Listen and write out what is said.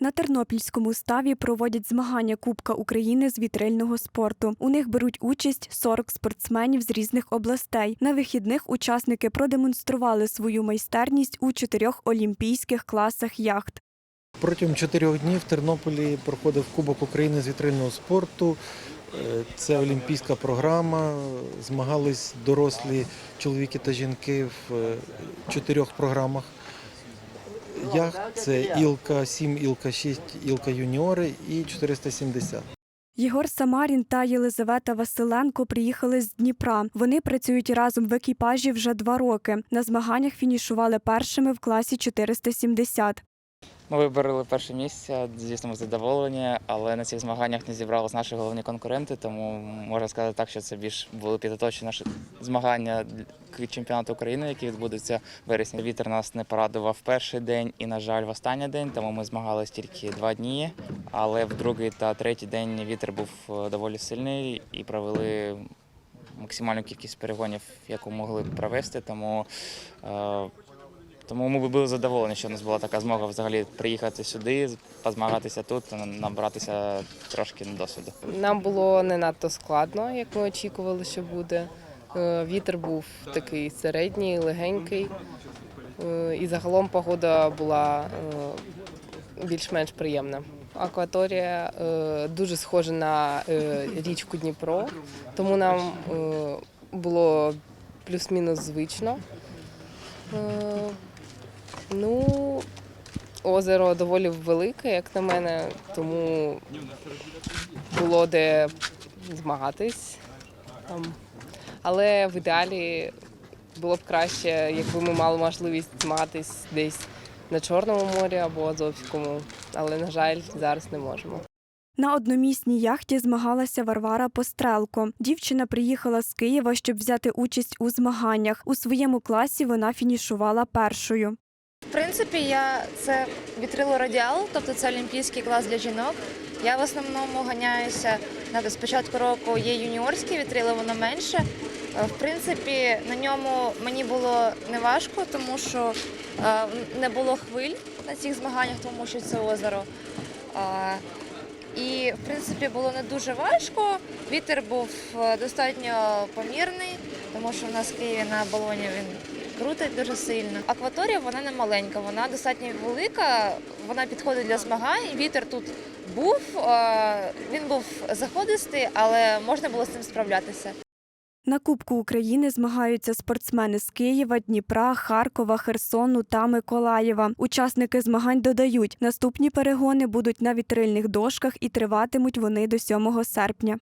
На Тернопільському ставі проводять змагання Кубка України з вітрильного спорту. У них беруть участь 40 спортсменів з різних областей. На вихідних учасники продемонстрували свою майстерність у чотирьох олімпійських класах яхт. Протягом чотирьох днів в Тернополі проходив Кубок України з вітрильного спорту. Е, Це олімпійська програма. Змагались дорослі чоловіки та жінки в е, чотирьох програмах. Яхт це Ілка 7, Ілка 6, Ілка юніори і 470. Єгор Самарін та Єлизавета Василенко приїхали з Дніпра. Вони працюють разом в екіпажі вже два роки. На змаганнях фінішували першими в класі 470. Ми вибороли перше місце, звісно, ми задоволені, але на цих змаганнях не зібралися наші головні конкуренти, тому можна сказати так, що це більш були підготовчені наші змагання к чемпіонату України, який відбудеться в вересні. Вітер нас не порадував перший день і, на жаль, в останній день, тому ми змагались тільки два дні. Але в другий та третій день вітер був е, доволі сильний і провели максимальну кількість перегонів, яку могли провести. Тому е, тому ми були задоволені, що у нас була така змога взагалі приїхати сюди, позмагатися тут, набратися трошки досвіду. Нам було не надто складно, як ми очікували, що буде. Е, Вітер був такий середній, легенький. Е, І загалом погода була е, більш-менш приємна. Акваторія дуже схожа на річку Дніпро, тому нам було плюс-мінус звично. Ну, озеро доволі велике, як на мене, тому було де змагатись. Але в ідеалі було б краще, якби ми мали можливість змагатись десь на Чорному морі або Азовському. Але, на жаль, зараз не можемо. На одномісній яхті змагалася Варвара Пострелко. Дівчина приїхала з Києва, щоб взяти участь у змаганнях. У своєму класі вона фінішувала першою. В принципі, я це вітрило радіал, тобто це олімпійський клас для жінок. Я в основному ганяюся на з початку року є юніорське вітрило, воно менше. Е, В принципі, на ньому мені було не важко, тому що е, не було хвиль на цих змаганнях, тому що це озеро. Е, І в принципі було не дуже важко. Вітер був достатньо помірний, тому що в нас в Києві на балоні він крутить дуже сильно. Акваторія вона не маленька, вона достатньо велика. Вона підходить для змагань. Вітер тут був. е, Він був заходистий, але можна було з цим справлятися. На Кубку України змагаються спортсмени з Києва, Дніпра, Харкова, Херсону та Миколаєва. Учасники змагань додають, наступні перегони будуть на вітрильних дошках і триватимуть вони до 7 серпня.